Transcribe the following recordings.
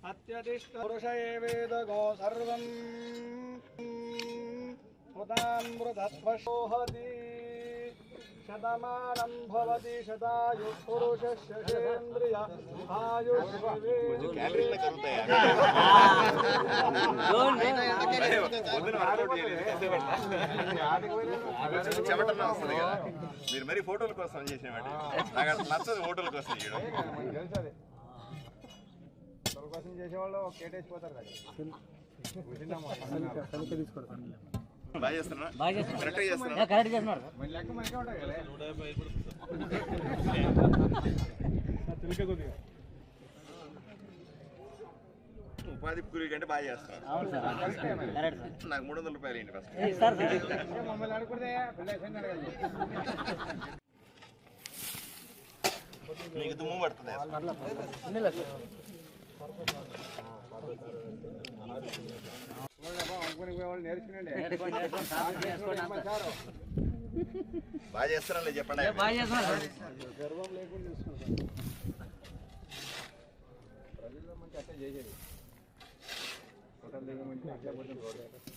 విశ్వతో వృత్వా అత్యతిష్ట పురుష ఏ వేదగో సర్వం. ఉదామృతత్వశోహతి శతమానం భవతి శతాయు పురుషేంద్రియ చెమటన్నా వస్తుంది కదా. మీరు మరి ఫోటోల కోసం చేసిన నాకు అసలు నచ్చదు ఫోటోల కోసం చేయడం కోసం చేసేవాళ్ళు కేటేసిపోతారు బాగా చేస్తున్నా బాగా చేస్తున్నారు కరెక్ట్గా చేస్తున్నా కరెక్ట్ మనకే ఉంటాయి కదా. ఉపాధి కూలీ కంటే బాగా సార్ నాకు మూడు వందల రూపాయలు ఏంటి ఫస్ట్? మీకు దుమ్ము పడుతుంది బాగా చేస్తారా చెప్పండి బాగా చేస్తున్నారు గర్వం లేకుండా ప్రజల్లో మంచి అట్లా చేసేది హోటల్ దగ్గర మంచి అట్లా పోతుంది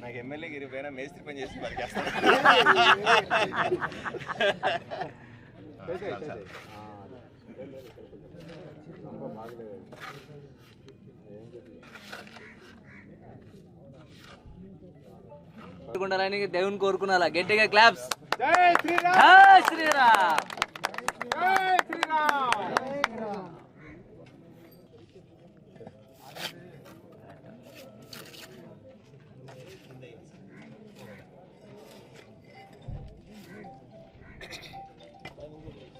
నాకు ఎమ్మెల్యే గిరి పైన మేస్త్రి పని చేసి పరికేస్తాను ఉండాలని దేవుని కోరుకున్నా గట్టిగా క్లాప్స్ జై శ్రీరామ్! జై శ్రీరామ్! జై శ్రీరామ్!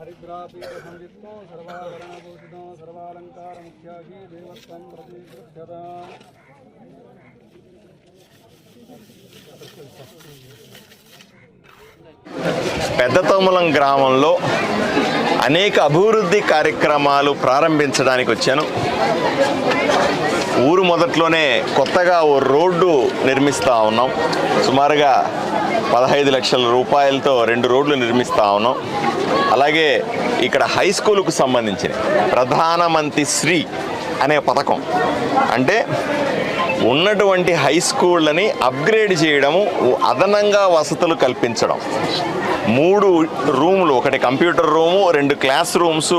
హరిద్రాపీఠ సంయుక్తం సర్వాభరణభూషితం సర్వాలంకార ముఖ్యాహి దేవత్వం ప్రతిగృహ్యత పెద్దతోములం గ్రామంలో అనేక అభివృద్ధి కార్యక్రమాలు ప్రారంభించడానికి వచ్చాను. ఊరు మొదట్లోనే కొత్తగా ఓ రోడ్డు నిర్మిస్తూ ఉన్నాం. సుమారుగా పదహైదు లక్షల రూపాయలతో రెండు రోడ్లు నిర్మిస్తూ ఉన్నాం. అలాగే ఇక్కడ హై స్కూలుకు సంబంధించిన ప్రధానమంత్రి శ్రీ అనే పథకం. అంటే ఉన్నటువంటి హై స్కూళ్ళని అప్గ్రేడ్ చేయడము అదనంగా వసతులు కల్పించడం. మూడు రూములు ఒకటి కంప్యూటర్ రూము రెండు క్లాస్ రూమ్స్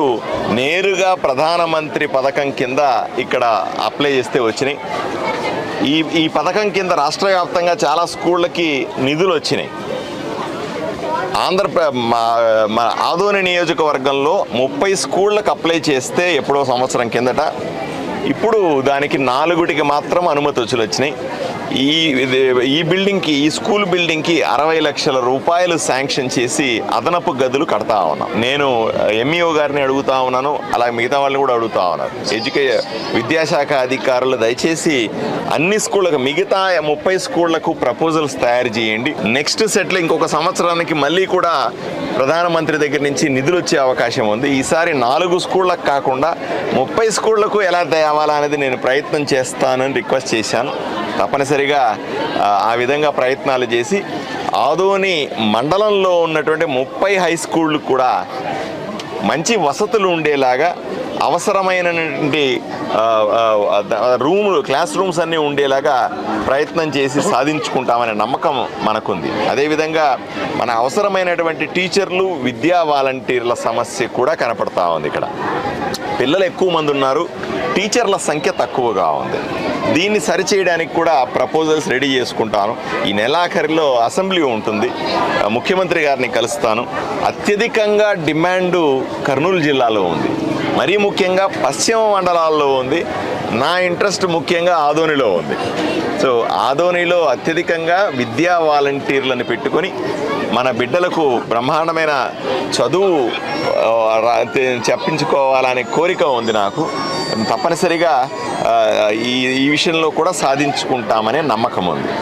నేరుగా ప్రధానమంత్రి పథకం కింద ఇక్కడ అప్లై చేస్తే వచ్చినాయి. ఈ ఈ పథకం కింద రాష్ట్ర వ్యాప్తంగా చాలా స్కూళ్ళకి నిధులు వచ్చినాయి. ఆంధ్రప్ర మా మన ఆదోని నియోజకవర్గంలో ముప్పై స్కూళ్ళకు అప్లై చేస్తే ఎప్పుడో సంవత్సరం కిందట ఇప్పుడు దానికి నాలుగుటికి మాత్రం అనుమతులు వచ్చినాయి ఈ ఈ బిల్డింగ్కి ఈ స్కూల్ బిల్డింగ్కి అరవై లక్షల రూపాయలు శాంక్షన్ చేసి అదనపు గదులు కడతా ఉన్నాం. నేను ఎంఈఓ గారిని అడుగుతా ఉన్నాను అలాగే మిగతా వాళ్ళని కూడా అడుగుతా ఉన్నాను. ఎడ్యుకే విద్యాశాఖ అధికారులు దయచేసి అన్ని స్కూళ్ళకు మిగతా ముప్పై స్కూళ్ళకు ప్రపోజల్స్ తయారు చేయండి. నెక్స్ట్ సెటిల్ ఇంకొక సంవత్సరానికి మళ్ళీ కూడా ప్రధానమంత్రి దగ్గర నుంచి నిధులు వచ్చే అవకాశం ఉంది. ఈసారి నాలుగు స్కూళ్ళకు కాకుండా ముప్పై స్కూళ్ళకు ఎలా తేవాలా అనేది నేను ప్రయత్నం చేస్తానని రిక్వెస్ట్ చేశాను. తప్పనిసరిగా ఆ, విధంగా ప్రయత్నాలు చేసి ఆదోని మండలంలో ఉన్నటువంటి ముప్పై హై స్కూళ్ళు కూడా మంచి వసతులు ఉండేలాగా అవసరమైనటువంటి రూములు క్లాస్ రూమ్స్ అన్నీ ఉండేలాగా ప్రయత్నం చేసి సాధించుకుంటామనే నమ్మకం మనకుంది. అదేవిధంగా మన అవసరమైనటువంటి టీచర్లు విద్యా వాలంటీర్ల సమస్య కూడా కనపడతా ఉంది ఇక్కడ. పిల్లలు ఎక్కువ మంది ఉన్నారు టీచర్ల సంఖ్య తక్కువగా ఉంది. దీన్ని సరిచేయడానికి కూడా ప్రపోజల్స్ రెడీ చేసుకుంటాను. ఈ నెలాఖరిలో అసెంబ్లీ ఉంటుంది. ముఖ్యమంత్రి గారిని కలుస్తాను. అత్యధికంగా డిమాండు కర్నూలు జిల్లాలో ఉంది. మరీ ముఖ్యంగా పశ్చిమ మండలాల్లో ఉంది. నా ఇంట్రెస్ట్ ముఖ్యంగా ఆదోనిలో ఉంది. సో ఆదోనిలో అత్యధికంగా విద్యా వాలంటీర్లను పెట్టుకొని మన బిడ్డలకు బ్రహ్మాండమైన చదువు చెప్పించుకోవాలనే కోరిక ఉంది నాకు. తప్పనిసరిగా ఈ ఈ విషయంలో కూడా సాధించుకుంటామనే నమ్మకం ఉంది.